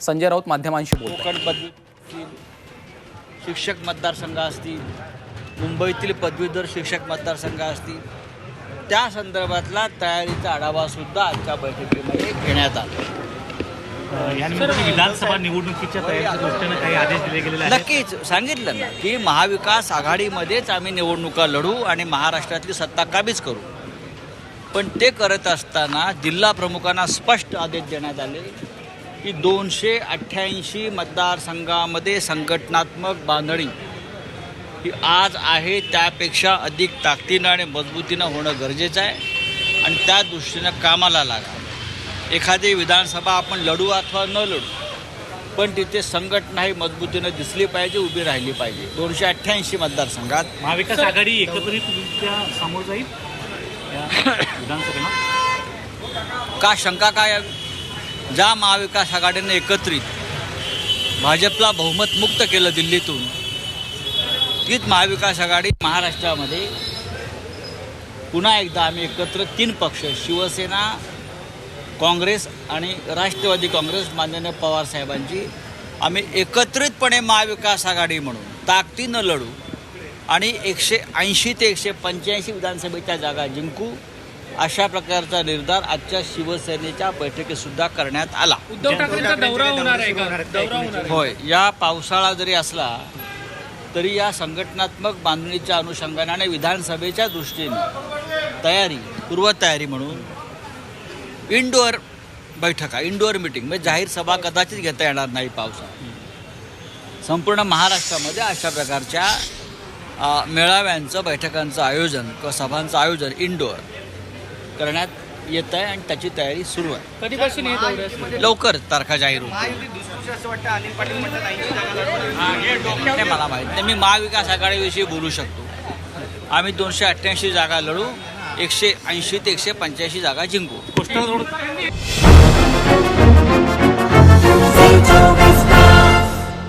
संजय राऊत माध्यमांशी बोलत कोकण पदवी असतील, शिक्षक मतदारसंघ असतील मुंबईतील पदवीधर शिक्षक मतदारसंघ असतील त्या संदर्भातला तयारीचा आढावा सुद्धा आजच्या बैठकीमध्ये घेण्यात आला. विधानसभा निवडणुकीच्या तयारीच्या दृष्टीने काही आदेश दिले आहेत? नक्कीच. सांगितलं ना की महाविकास आघाडीमध्येच आम्ही निवडणुका लढू आणि महाराष्ट्रातली सत्ता काबीज करू. पण ते करत असताना जिल्हा प्रमुखांना स्पष्ट आदेश देण्यात आले. की दोनशे अठ्ठ्याऐंशी मतदारसंघामध्ये संघटनात्मक बांधणी ही आज आहे त्यापेक्षा अधिक ताकदीनं आणि मजबूतीनं होणं गरजेचं आहे आणि त्या दृष्टीनं कामाला लागा. एखादी विधानसभा आपण लढू अथवा न लढू पण तिथे संघटना ही मजबूतीनं दिसली पाहिजे उभी राहिली पाहिजे. दोनशे अठ्ठ्याऐंशी मतदारसंघात. महाविकास आघाडी एकत्रितरित्या समोर जाईल विधानसभेला का शंका काय? ज्या महाविकास आघाडीने एकत्रित भाजपला बहुमत मुक्त केलं दिल्लीतून तीच महाविकास आघाडी महाराष्ट्रामध्ये पुन्हा एकदा आम्ही एकत्र तीन पक्ष शिवसेना काँग्रेस आणि राष्ट्रवादी काँग्रेस माननीय पवारसाहेबांची आम्ही एकत्रितपणे महाविकास आघाडी म्हणून ताकदीनं लढू आणि एकशे ऐंशी ते एकशे पंच्याऐंशी विधानसभेच्या जागा जिंकू अशा प्रकारचा निर्धार आजच्या शिवसेनेच्या बैठकीत सुद्धा करण्यात आला. उद्धव ठाकरेंचा दौरा होणार आहे का? दौरा होणार आहे. होय या पावसाळा जरी असला तरी या संघटनात्मक बांधणीच्या अनुषंगाने आणि विधानसभेच्या दृष्टीने तयारी पूर्वतयारी म्हणून इंडोअर बैठका इंडोअर मिटिंग म्हणजे जाहीर सभा कदाचित घेता येणार नाही पावसाळ्यात संपूर्ण महाराष्ट्रामध्ये अशा प्रकारच्या मेळाव्यांचं बैठकांचं आयोजन किंवा सभांचं आयोजन इंडोअर करण्यात येत आहे आणि त्याची तयारी सुरू आहे. कधीपासून? लवकर तारखा जाहीर होतील हे मला माहीत नाही. मी महाविकास आघाडीविषयी बोलू शकतो. आम्ही दोनशे अठ्ठ्याऐंशी जागा लढू एकशे ऐंशी ते एकशे पंच्याऐंशी जागा जिंकू.